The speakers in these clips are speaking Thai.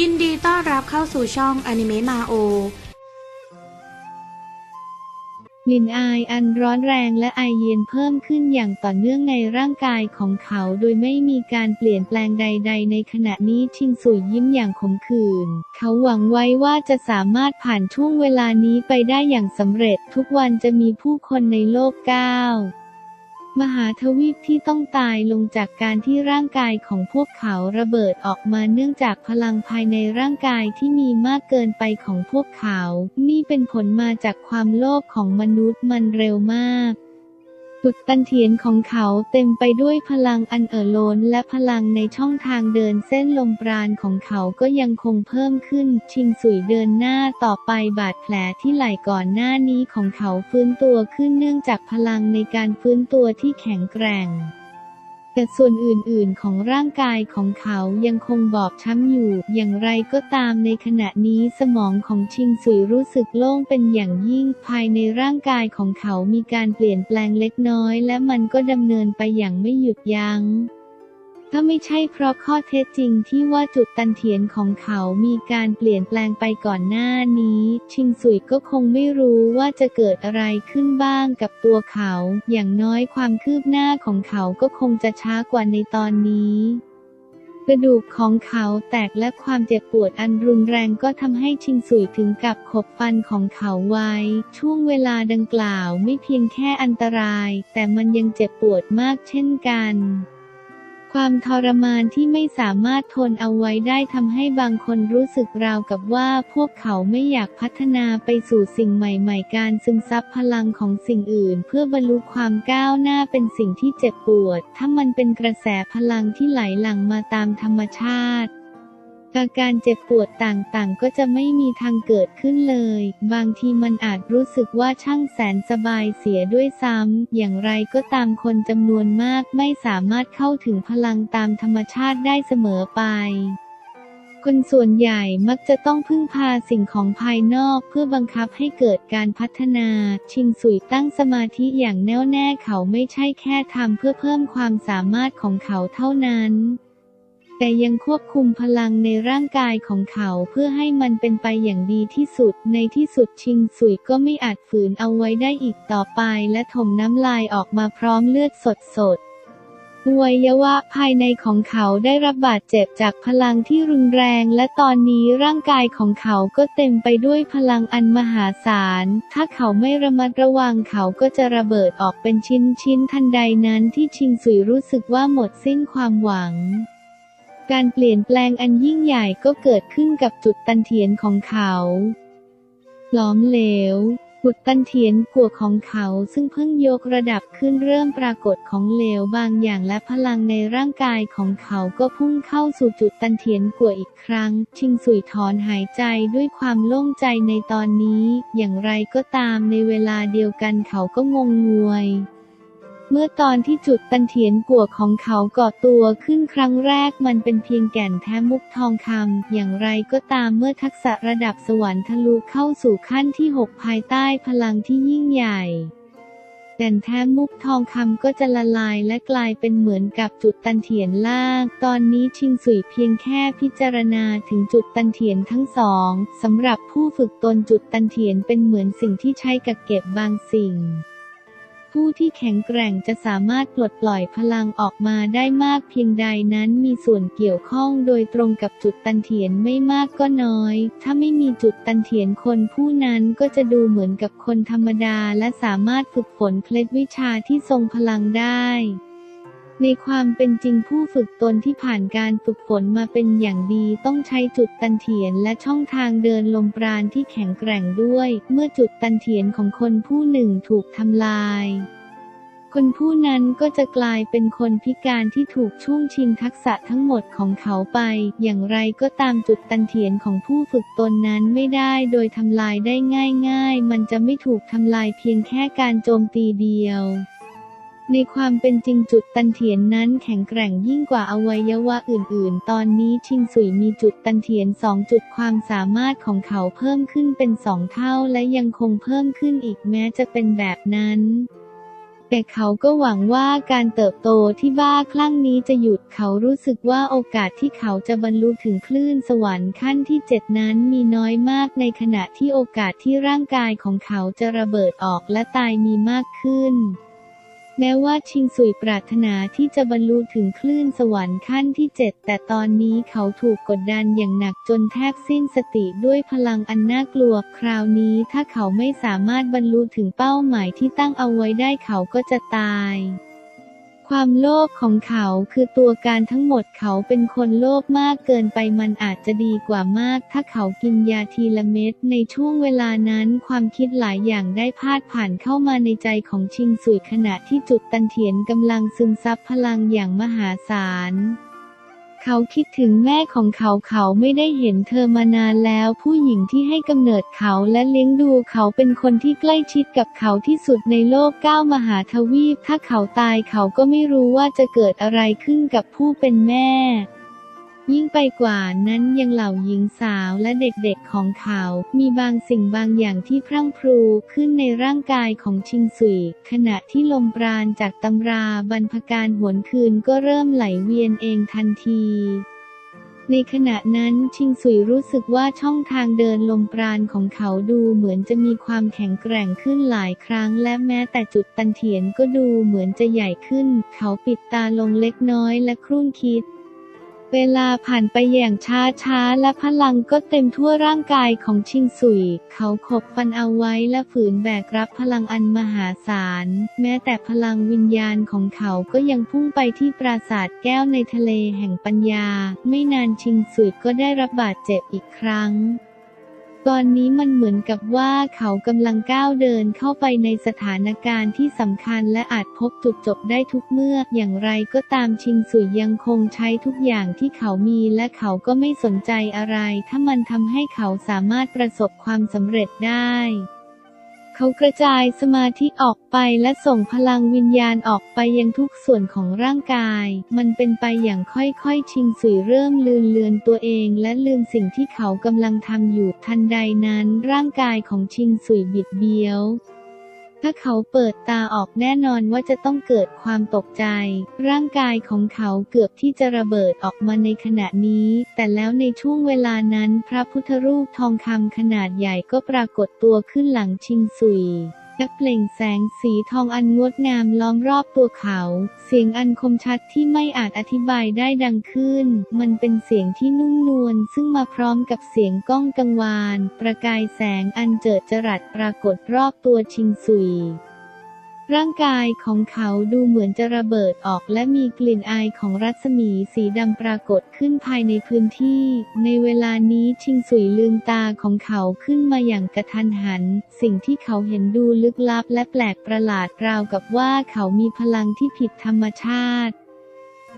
ยินดีต้อนรับเข้าสู่ช่องอนิเมะมาโอกลิ่นอายอันร้อนแรงและไอเย็นเพิ่มขึ้นอย่างต่อเนื่องในร่างกายของเขา โดยไม่มีการเปลี่ยนแปลงใด ๆ ในขณะนี้ชิงสุยยิ้มอย่างขมขื่นเขาหวังไว้ว่าจะสามารถผ่านช่วงเวลานี้ไปได้อย่างสำเร็จ ทุกวันจะมีผู้คนในโลกก้าว มหาทวีปที่ต้องตายลงจากการที่ร่างกายของพวกเขาระเบิดออกมาเนื่องจากพลังภายในร่างกายที่มีมากเกินไปของพวกเขา นี่เป็นผลมาจากความโลภของมนุษย์มันเร็วมาก จุดตันเทียนของเขาเต็มไปด้วยพลังอันเอ่อล้นและพลังในช่องทางเดินเส้นลมปราณของเขาก็ยังคงเพิ่มขึ้น ชิงสุยเดินหน้าต่อไปบาดแผลที่ไหล่ก่อนหน้านี้ของเขาฟื้นตัวขึ้นเนื่องจากพลังในการฟื้นตัวที่แข็งแกร่ง แต่ส่วนอื่นๆของร่างกายของเขายังคงบอบช้ำอยู่ อย่างไรก็ตามในขณะนี้สมองของชิงสุยรู้สึกโล่งเป็นอย่างยิ่ง ภายในร่างกายของเขามีการเปลี่ยนแปลงเล็กน้อย และมันก็ดำเนินไปอย่างไม่หยุดยัง้ง ถ้าไม่ใช่เพราะข้อเท็จจริงที่ว่าจุดตันเถียนของเขามีการเปลี่ยนแปลงไปก่อนหน้านี้ ชิงสุยก็คงไม่รู้ว่าจะเกิดอะไรขึ้นบ้างกับตัวเขา อย่างน้อยความคืบหน้าของเขาก็คงจะช้ากว่าในตอนนี้กระดูกของเขาแตกและความเจ็บปวดอันรุนแรงก็ทำให้ชิงสุยถึงกับขบฟันของเขาไว้ ช่วงเวลาดังกล่าวไม่เพียงแค่อันตราย แต่มันยังเจ็บปวดมากเช่นกัน ความทรมานที่ไม่สามารถทนเอาไว้ได้ทำให้บางคนรู้สึกราวกับว่าพวกเขาไม่อยากพัฒนาไปสู่สิ่งใหม่ๆ การซึมซับพลังของสิ่งอื่น เพื่อบรรลุความก้าวหน้าเป็นสิ่งที่เจ็บปวด ถ้ามันเป็นกระแสพลังที่ไหลหลั่งมาตามธรรมชาติ อาการเจ็บปวดต่างๆ ก็จะไม่มีทางเกิดขึ้นเลย บางทีมันอาจรู้สึกว่าช่างแสนสบายเสียด้วยซ้ำ อย่างไรก็ตามคนจำนวนมากไม่สามารถเข้าถึงพลังตามธรรมชาติได้เสมอไป คนส่วนใหญ่มักจะต้องพึ่งพาสิ่งของภายนอกเพื่อบังคับให้เกิดการพัฒนา ชิงสุยตั้งสมาธิอย่างแน่วแน่เขาไม่ใช่แค่ทำเพื่อเพิ่มความสามารถของเขาเท่านั้น แต่ยังควบคุมพลังในร่างกายของเขาเพื่อให้มันเป็นไปอย่างดีที่สุด ในที่สุดชิงสุยก็ไม่อาจฝืนเอาไว้ได้อีกต่อไปและถมน้ำลายออกมาพร้อมเลือดสดสดอวัยวะภายในของเขาได้รับบาดเจ็บจากพลังที่รุนแรงและตอนนี้ร่างกายของเขาก็เต็มไปด้วยพลังอันมหาศาล ถ้าเขาไม่ระมัดระวังเขาก็จะระเบิดออกเป็นชิ้นๆทันใดนั้นที่ชิงสุยรู้สึกว่าหมดสิ้นความหวัง การเปลี่ยนแปลงอันยิ่งใหญ่ก็เกิดขึ้นกับจุดตันเถียนของเขาหลอมเหลวจุดตันเถียนกัวของเขาซึ่งเพิ่งยกระดับขึ้นเริ่มปรากฏของเหลวบางอย่างและพลังในร่างกายของเขาก็พุ่งเข้าสู่จุดตันเถียนกัวอีกครั้ง ชิงสุยถอนหายใจด้วยความโล่งใจในตอนนี้ อย่างไรก็ตามในเวลาเดียวกันเขาก็งงงวย เมื่อตอนที่จุดตันเถียนกัวของเขาก่อตัวขึ้นครั้งแรกมันเป็นเพียงแก่นแท้มุกทองคำ อย่างไรก็ตามเมื่อทักษะระดับสวรรค์ทะลุเข้าสู่ขั้นที่ 6 ภายใต้พลังที่ยิ่งใหญ่แก่นแท้มุกทองคำก็จะละลายและกลายเป็นเหมือนกับจุดตันเถียนล่าง ตอนนี้ชิงสุยเพียงแค่พิจารณาถึงจุดตันเถียนทั้งสองสำหรับผู้ฝึกตนจุดตันเถียนเป็นเหมือนสิ่งที่ใช้กักเก็บบางสิ่ง ผู้ที่แข็งแกร่งจะสามารถปลดปล่อยพลังออกมาได้มากเพียงใดนั้นมีส่วนเกี่ยวข้องโดยตรงกับจุดตันเถียนไม่มากก็น้อย ถ้าไม่มีจุดตันเถียนคนผู้นั้นก็จะดูเหมือนกับคนธรรมดาและสามารถฝึกฝนเคล็ดวิชาที่ทรงพลังได้ ในความเป็นจริงผู้ฝึกตนที่ผ่านการฝึกฝนมาเป็นอย่างดีต้องใช้จุดตันเถียนและช่องทางเดินลมปราณที่แข็งแกร่งด้วย เมื่อจุดตันเถียนของคนผู้หนึ่งถูกทำลาย คนผู้นั้นก็จะกลายเป็นคนพิการที่ถูกช่วงชิงทักษะทั้งหมดของเขาไป อย่างไรก็ตามจุดตันเถียนของผู้ฝึกตนนั้นไม่ได้โดยทำลายได้ง่าย ๆ มันจะไม่ถูกทำลายเพียงแค่การโจมตีเดียว ในความเป็นจริงจุดตันเถียนนั้นแข็งแกร่งยิ่งกว่าอวัยวะอื่นๆ ตอนนี้ชิงสุยมีจุดตันเถียนสองจุดความสามารถของเขาเพิ่มขึ้นเป็นสองเท่าและยังคงเพิ่มขึ้นอีกแม้จะเป็นแบบนั้นแต่เขาก็หวังว่าการเติบโตที่บ้าคลั่งนี้จะหยุดเขารู้สึกว่าโอกาสที่เขาจะบรรลุถึงคลื่นสวรรค์ขั้นที่เจ็ดนั้นมีน้อยมากในขณะที่โอกาสที่ร่างกายของเขาจะระเบิดออกและตายมีมากขึ้น แม้ว่าชิงสุยปรารถนาที่จะบรรลุถึงคลื่นสวรรค์ขั้นที่เจ็ดแต่ตอนนี้เขาถูกกดดันอย่างหนักจนแทบสิ้นสติด้วยพลังอันน่ากลัว คราวนี้ถ้าเขาไม่สามารถบรรลุถึงเป้าหมายที่ตั้งเอาไว้ได้เขาก็จะตาย ความโลภของเขาคือตัวการทั้งหมดเขาเป็นคนโลภมากเกินไปมันอาจจะดีกว่ามาก ถ้าเขากินยาทีละเม็ดในช่วงเวลานั้นความคิดหลายอย่างได้พาดผ่านเข้ามาในใจของชิงสุยขณะที่จุดตันเถียนกำลังซึมซับพลังอย่างมหาศาล เขาคิดถึงแม่ของเขาเขาไม่ได้เห็นเธอมานานแล้ว ผู้หญิงที่ให้กำเนิดเขาและเลี้ยงดูเขาเป็นคนที่ใกล้ชิดกับเขาที่สุดในโลกเก้ามหาทวีป ถ้าเขาตายเขาก็ไม่รู้ว่าจะเกิดอะไรขึ้นกับผู้เป็นแม่ ยิ่งไปกว่านั้นยังเหล่าหญิงสาวและเด็กๆของเขา มีบางสิ่งบางอย่างที่พรั่งพรูขึ้นในร่างกายของชิงสุย ขณะที่ลมปราณจากตำราบรรพการหวนคืนก็เริ่มไหลเวียนเองทันทีในขณะนั้นชิงสุยรู้สึกว่าช่องทางเดินลมปราณของเขาดูเหมือนจะมีความแข็งแกร่งขึ้นหลายครั้ง และแม้แต่จุดตันเถียนก็ดูเหมือนจะใหญ่ขึ้น เขาปิดตาลงเล็กน้อยและครุ่นคิด เวลาผ่านไปอย่างช้าช้าๆ และพลังก็เต็มทั่วร่างกายของชิงสุย เขาขบฟันเอาไว้และฝืนแบกรับพลังอันมหาศาล แม้แต่พลังวิญญาณของเขาก็ยังพุ่งไปที่ปราสาทแก้วในทะเลแห่งปัญญา ไม่นานชิงสุยก็ได้รับบาดเจ็บอีกครั้ง ตอนนี้มันเหมือนกับว่าเขากำลังก้าวเดินเข้าไปในสถานการณ์ที่สำคัญและอาจพบจุดจบได้ทุกเมื่อ อย่างไรก็ตามชิงสุยยังคงใช้ทุกอย่างที่เขามีและเขาก็ไม่สนใจอะไร ถ้ามันทำให้เขาสามารถประสบความสำเร็จได้ เขากระจายสมาธิออกไปและส่งพลังวิญญาณออกไปยังทุกส่วนของร่างกาย มันเป็นไปอย่างค่อยๆ ชิงสุยเริ่มลืมเลือนตัวเองและลืมสิ่งที่เขากำลังทำอยู่ ทันใดนั้นร่างกายของชิงสุยบิดเบี้ยว ถ้าเขาเปิดตาออกแน่นอนว่าจะต้องเกิดความตกใจ ร่างกายของเขาเกือบที่จะระเบิดออกมาในขณะนี้ แต่แล้วในช่วงเวลานั้นพระพุทธรูปทองคำขนาดใหญ่ก็ปรากฏตัวขึ้นหลังชิงซุย และเปล่งแสงสีทองอันงดงามล้อมรอบตัวเขา เสียงอันคมชัดที่ไม่อาจอธิบายได้ดังขึ้น มันเป็นเสียงที่นุ่มนวลซึ่งมาพร้อมกับเสียงก้องกังวาน ประกายแสงอันเจิดจรัสปรากฏรอบตัวชิงซุย ร่างกายของเขาดูเหมือนจะระเบิดออกและมีกลิ่นอายของรัศมีสีดำปรากฏขึ้นภายในพื้นที่ ในเวลานี้ชิงสุยลืมตาของเขาขึ้นมาอย่างกระทันหัน สิ่งที่เขาเห็นดูลึกลับและแปลกประหลาดราวกับว่าเขามีพลังที่ผิดธรรมชาติ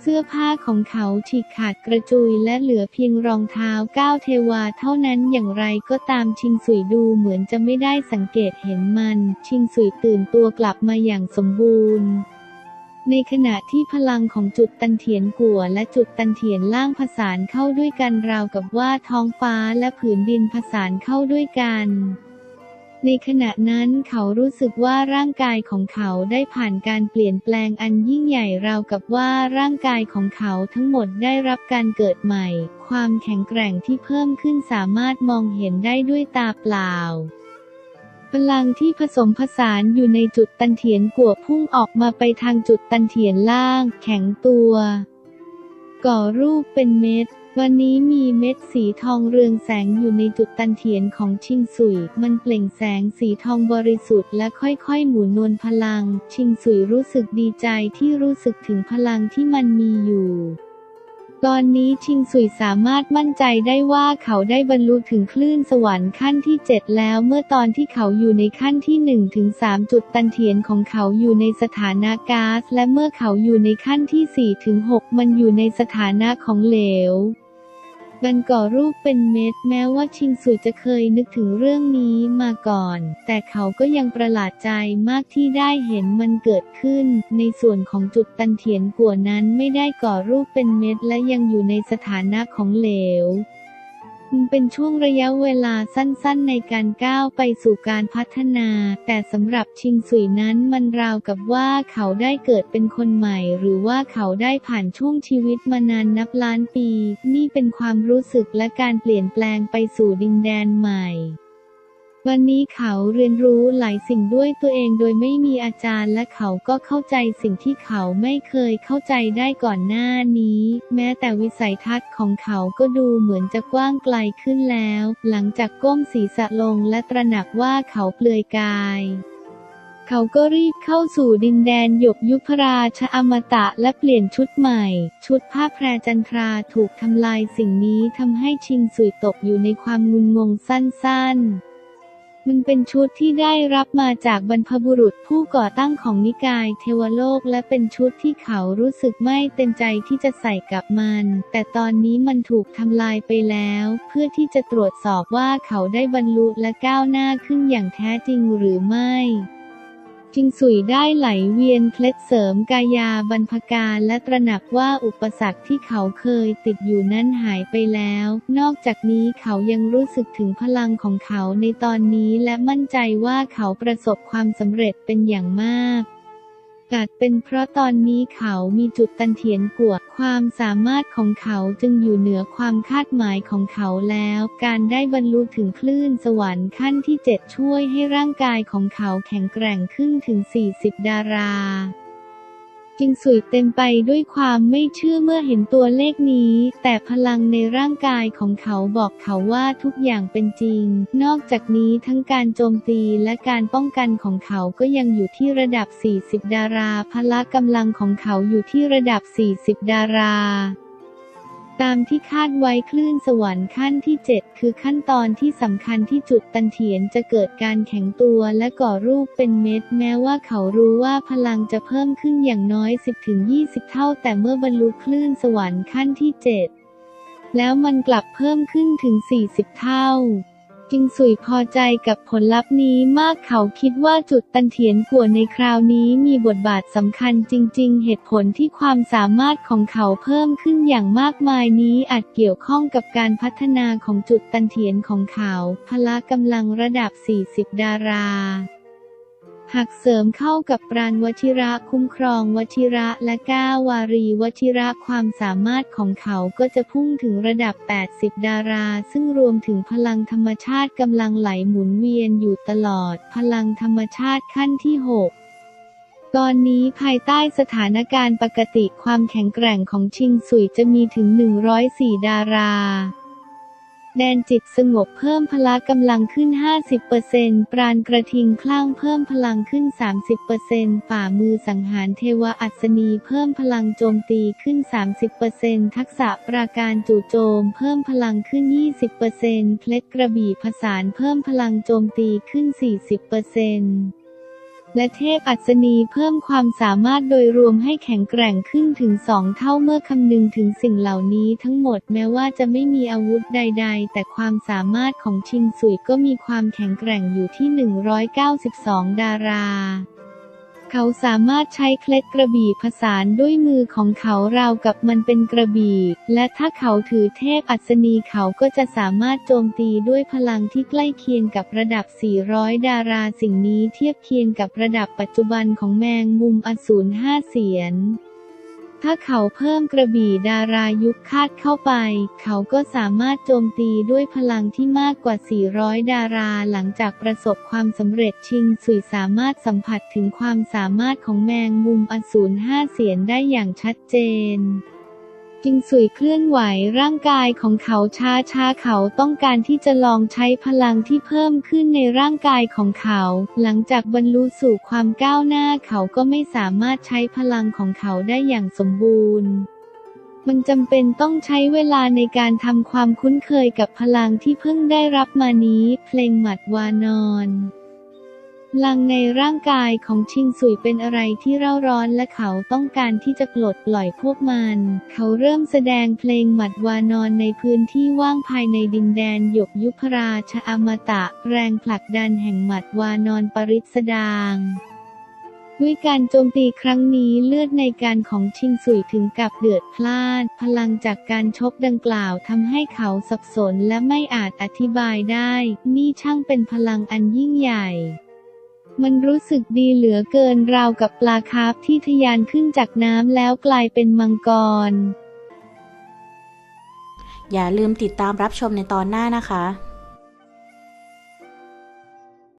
เสื้อผ้าของเขาฉีกขาดกระจุยและเหลือเพียงรองเท้าก้าวเทวาเท่านั้นอย่างไรก็ตามชิงสุยดูเหมือนจะไม่ได้สังเกตเห็นมัน ชิงสุยตื่นตัวกลับมาอย่างสมบูรณ์ในขณะที่พลังของจุดตันเถียนกัวและจุดตันเถียนล่างผสานเข้าด้วยกันราวกับว่าท้องฟ้าและผืนดินผสานเข้าด้วยกัน ในขณะนั้นเขารู้สึกว่าร่างกายของเขาได้ผ่านการเปลี่ยนแปลงอันยิ่งใหญ่ราวกับว่าร่างกายของเขาทั้งหมดได้รับการเกิดใหม่ ความแข็งแกร่งที่เพิ่มขึ้นสามารถมองเห็นได้ด้วยตาเปล่าพลังที่ผสมผสานอยู่ในจุดตันเถียนกัวพุ่งออกมาไปทางจุดตันเถียนล่าง แข็งตัว ก่อรูปเป็นเม็ด วันนี้มีเม็ดสีทองเรืองแสงอยู่ในจุดตันเถียนของชิงสุย มันเปล่งแสงสีทองบริสุทธิ์และค่อยๆ หมุนนวลพลัง ชิงสุยรู้สึกดีใจที่รู้สึกถึงพลังที่มันมีอยู่ ตอนนี้ชิงสุยสามารถมั่นใจได้ว่าเขาได้บรรลุถึงคลื่นสวรรค์ขั้นที่ 7 แล้วเมื่อตอนที่เขาอยู่ในขั้นที่1ถึง3จุดตันเทียนของเขาอยู่ในสถานะก๊าซและเมื่อเขาอยู่ในขั้นที่4ถึง6มันอยู่ในสถานะของเหลว บันก่อรูปเป็นเม็ดแม้ว่าชิงสุยจะเคยนึกถึงเรื่องนี้มาก่อน แต่เขาก็ยังประหลาดใจมากที่ได้เห็นมันเกิดขึ้น ในส่วนของจุดตันเถียนกัวนั้นไม่ได้ก่อรูปเป็นเม็ดและยังอยู่ในสถานะของเหลว เป็นช่วงระยะเวลาสั้นๆ ในการก้าวไปสู่การพัฒนา แต่สำหรับชิงสุยนั้นมันราวกับว่าเขาได้เกิดเป็นคนใหม่ หรือว่าเขาได้ผ่านช่วงชีวิตมานานนับล้านปี นี่เป็นความรู้สึกและการเปลี่ยนแปลงไปสู่ดินแดนใหม่ วันนี้เขาเรียนรู้หลายสิ่งด้วยตัวเองโดยไม่มีอาจารย์และเขาก็เข้าใจสิ่งที่เขาไม่เคยเข้าใจได้ก่อนหน้านี้ แม้แต่วิสัยทัศน์ของเขาก็ดูเหมือนจะกว้างไกลขึ้นแล้ว หลังจากก้มศีรษะลงและตระหนักว่าเขาเปลือยกายเขาก็รีบเข้าสู่ดินแดนหยกยุพราชอมตะและเปลี่ยนชุดใหม่ ชุดผ้าแพรจันทราถูกทำลายสิ่งนี้ทำให้ชิงสุยตกอยู่ในความงุนงงสั้นๆ มันเป็นชุดที่ได้รับมาจากบรรพบุรุษผู้ก่อตั้งของนิกายเทวโลกและเป็นชุดที่เขารู้สึกไม่เต็มใจที่จะใส่กับมัน แต่ตอนนี้มันถูกทำลายไปแล้ว เพื่อที่จะตรวจสอบว่าเขาได้บรรลุและก้าวหน้าขึ้นอย่างแท้จริงหรือไม่ จิงสุยได้ไหลเวียนเคล็ดเสริมกายาบรรพการและตระหนักว่าอุปสรรคที่เขาเคยติดอยู่นั้นหายไปแล้ว นอกจากนี้เขายังรู้สึกถึงพลังของเขาในตอนนี้และมั่นใจว่าเขาประสบความสำเร็จเป็นอย่างมาก กัดเป็นเพราะตอนนี้เขามีจุดตันเถียนกวดความสามารถของเขาจึงอยู่เหนือความคาดหมายของเขาแล้ว การได้บรรลุถึงคลื่นสวรรค์ขั้นที่ 7 ช่วยให้ร่างกายของเขาแข็งแกร่งขึ้นถึง 40 ดารา จิงสุยเต็มไปด้วยความไม่เชื่อเมื่อเห็นตัวเลขนี้ แต่พลังในร่างกายของเขาบอกเขาว่าทุกอย่างเป็นจริง นอกจากนี้ทั้งการโจมตีและการป้องกันของเขาก็ยังอยู่ที่ระดับ 40 ดารา พละกำลังของเขาอยู่ที่ระดับ 40 ดารา ตามที่คาดไว้คลื่นสวรรค์ขั้นที่ 7 คือขั้นตอนที่สำคัญที่จุดตันเถียนจะเกิดการแข็งตัวและก่อรูปเป็นเม็ด แม้ว่าเขารู้ว่าพลังจะเพิ่มขึ้นอย่างน้อย 10-20 เท่า แต่เมื่อบรรลุคลื่นสวรรค์ขั้นที่ 7 แล้วมันกลับเพิ่มขึ้นถึง 40 เท่า จิงสุยพอใจกับผลลัพธ์นี้มากเขาคิดว่าจุดตันเถียนกัวในคราวนี้มีบทบาทสำคัญจริง ๆ เหตุผลที่ความสามารถของเขาเพิ่มขึ้นอย่างมากมายนี้อาจเกี่ยวข้องกับการพัฒนาของจุดตันเถียนของเขา พละกำลังระดับ 40 ดารา หากเสริมเข้ากับปราณวชิระคุ้มครองวชิระและก้าวารีวชิระความสามารถของเขาก็จะพุ่งถึงระดับ 80 ดารา ซึ่งรวมถึงพลังธรรมชาติกำลังไหลหมุนเวียนอยู่ตลอด พลังธรรมชาติขั้นที่ 6ตอนนี้ภายใต้สถานการณ์ปกติความแข็งแกร่งของชิงสุยจะมีถึง 104 ดารา แดนจิตสงบเพิ่มพละกำลังขึ้น 50%ปราณกระทิงคลั่งเพิ่มพลังขึ้น 30%ฝ่ามือสังหารเทวอัศนีเพิ่มพลังโจมตีขึ้น 30%ทักษะปราการจู่โจมเพิ่มพลังขึ้น 20%เคล็ดกระบี่ผสานเพิ่มพลังโจมตีขึ้น 40% และเทพอัศนีเพิ่มความสามารถโดยรวมให้แข็งแกร่งขึ้นถึงสองเท่าเมื่อคำนึงถึงสิ่งเหล่านี้ทั้งหมดแม้ว่าจะไม่มีอาวุธใด ๆ แต่ความสามารถของชิงสุยก็มีความแข็งแกร่งอยู่ที่ 192 ดารา เขาสามารถใช้เคล็ดกระบี่ผสานด้วยมือของเขาราวกับมันเป็นกระบี่ และถ้าเขาถือเทพอัศนีเขาก็จะสามารถโจมตีด้วยพลังที่ใกล้เคียงกับระดับ 400 ดาราสิ่งนี้เทียบเคียงกับระดับปัจจุบันของแมงมุมอสูรห้าเสียน ถ้าเขาเพิ่มกระบี่ดารายุคคาดเข้าไป เขาก็สามารถโจมตีด้วยพลังที่มากกว่า 400 ดาราหลังจากประสบความสำเร็จชิงสุยสามารถสัมผัสถึงความสามารถของแมงมุมอสูรห้าเสียนได้อย่างชัดเจน จิงสุยเคลื่อนไหวร่างกายของเขาช้าช้าเขาต้องการที่จะลองใช้พลังที่เพิ่มขึ้นในร่างกายของเขา หลังจากบรรลุสู่ความก้าวหน้าเขาก็ไม่สามารถใช้พลังของเขาได้อย่างสมบูรณ์มันจำเป็นต้องใช้เวลาในการทำความคุ้นเคยกับพลังที่เพิ่งได้รับมานี้ เพลงหมัดวานอน ลังในร่างกายของชิงสุยเป็นอะไรที่เร่าร้อนและเขาต้องการที่จะปลดปล่อยพวกมัน เขาเริ่มแสดงเพลงหมัดวานอนในพื้นที่ว่างภายในดินแดนหยกยุพราชอมตะ แรงผลักดันแห่งหมัดวานอนปริศดางด้วยการโจมตีครั้งนี้เลือดในการของชิงสุยถึงกับเดือดพล่าน พลังจากการชกดังกล่าวทำให้เขาสับสนและไม่อาจอธิบายได้ นี่ช่างเป็นพลังอันยิ่งใหญ่ มันรู้สึกดีเหลือเกินราวกับปลาคาร์ฟที่ทะยานขึ้นจากน้ำแล้วกลายเป็นมังกร อย่าลืมติดตามรับชมในตอนหน้านะคะ